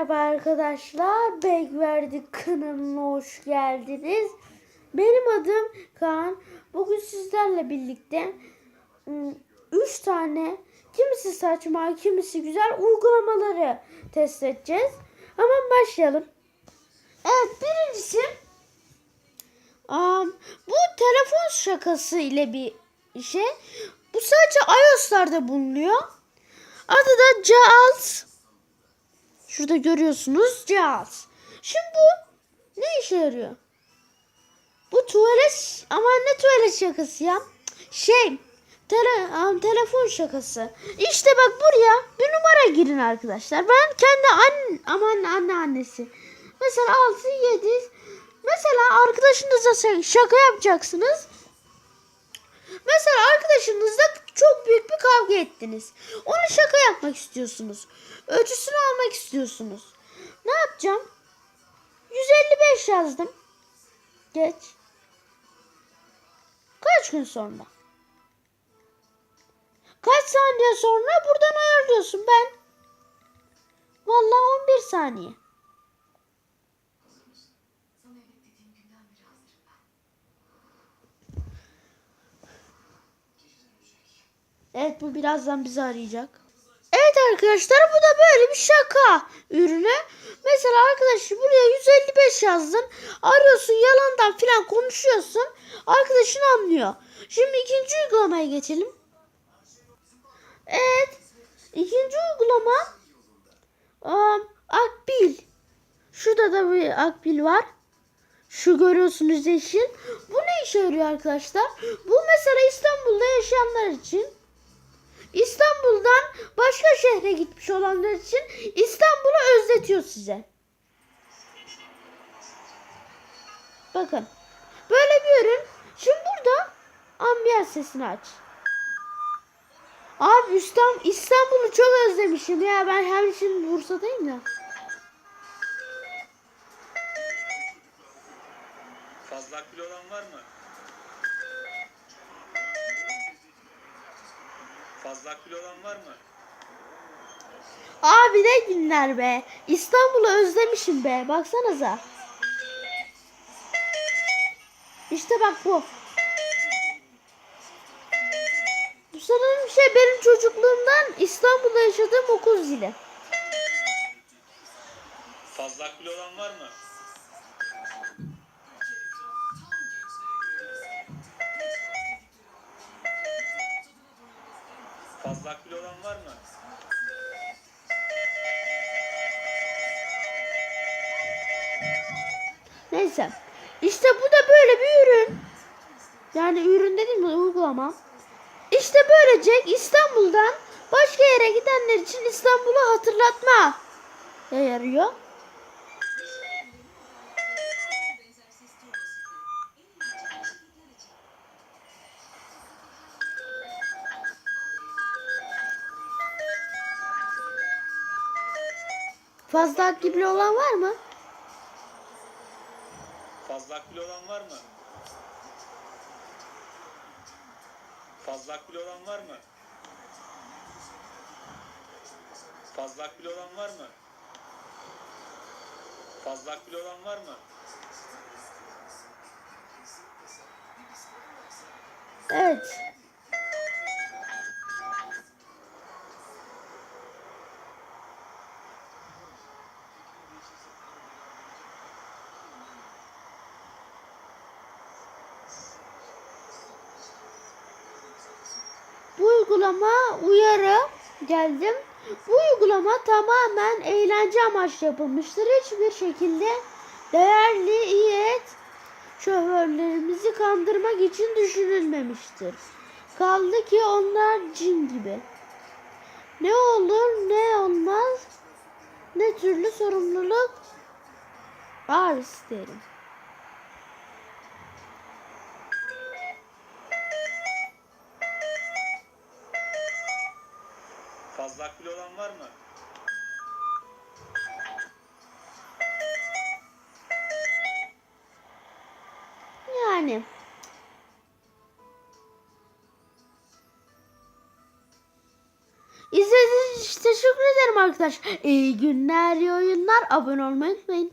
Merhaba arkadaşlar. Bekverdik kanalına hoş geldiniz. Benim adım Kaan. Bugün sizlerle birlikte 3 tane kimisi saçma, kimisi güzel uygulamaları test edeceğiz. Hemen başlayalım. Evet birincisi am, bu telefon şakası ile bir şey. Bu sadece iOS'larda bulunuyor. Adı da Jaws. Şurada görüyorsunuz cihaz. Şimdi bu ne işe yarıyor? Bu tuvalet ama ne tuvalet şakası ya? Şey tele, telefon şakası. İşte bak buraya bir numara girin arkadaşlar. Ben kendi an, aman anne annesi. Mesela 6 7 Mesela arkadaşınızla şaka yapacaksınız. Mesela arkadaşınızla çok büyük bir kavga ettiniz. Onu şaka yapmak istiyorsunuz. Ölçüsünü almak istiyorsunuz. Ne yapacağım? 155 yazdım. Geç. Kaç gün sonra? Kaç saniye sonra buradan ayarlıyorsun ben? Vallahi 11 saniye. Evet bu birazdan bizi arayacak. Evet arkadaşlar bu da böyle bir şaka ürünü. Mesela arkadaşı buraya 155 yazdın. Arıyorsun yalandan filan konuşuyorsun. Arkadaşın anlıyor. Şimdi ikinci uygulamaya geçelim. Evet. İkinci uygulama um, Akbil. Şurada da bir Akbil var. Şu görüyorsunuz yeşil. Bu ne işe yarıyor arkadaşlar? Bu mesela İstanbul'da yaşayanlar için İstanbul'dan başka şehre gitmiş olanlar için İstanbul'u özletiyor size. Bakın. Böyle bir ürün. Şimdi burada ambiyans sesini aç. Abi İstanbul, İstanbul'u çok özlemişim ya. Ben hem şimdi Bursa'dayım ya. Fazla akbil olan var mı? Fazla akbil olan var mı? Abi ne günler be. İstanbul'u özlemişim be. Baksanıza. İşte bak bu. Bu sanırım şey benim çocukluğumdan İstanbul'da yaşadığım okul zili. Fazla akbil olan var mı? Fazla akbil olan var mı? Neyse. İşte bu da böyle bir ürün. Yani ürün dedim mi uygulama. İşte böylece İstanbul'dan başka yere gidenler için İstanbul'u hatırlatma yarıyor. Fazla aktifli olan var mı? Fazla akbil olan var mı? Fazla akbil olan var mı? Fazla akbil olan var mı? Fazla akbil olan var mı? Evet. Uygulama uyarı geldim. Bu uygulama tamamen eğlence amaçlı yapılmıştır. Hiçbir şekilde değerli iyiyet şoförlerimizi kandırmak için düşünülmemiştir. Kaldı ki onlar cin gibi. Ne olur ne olmaz ne türlü sorumluluk ağır isterim. Fazla akbil olan var mı? Yani İzlediğiniz için teşekkür ederim arkadaşlar. İyi günler, iyi oyunlar. Abone olmayı unutmayın.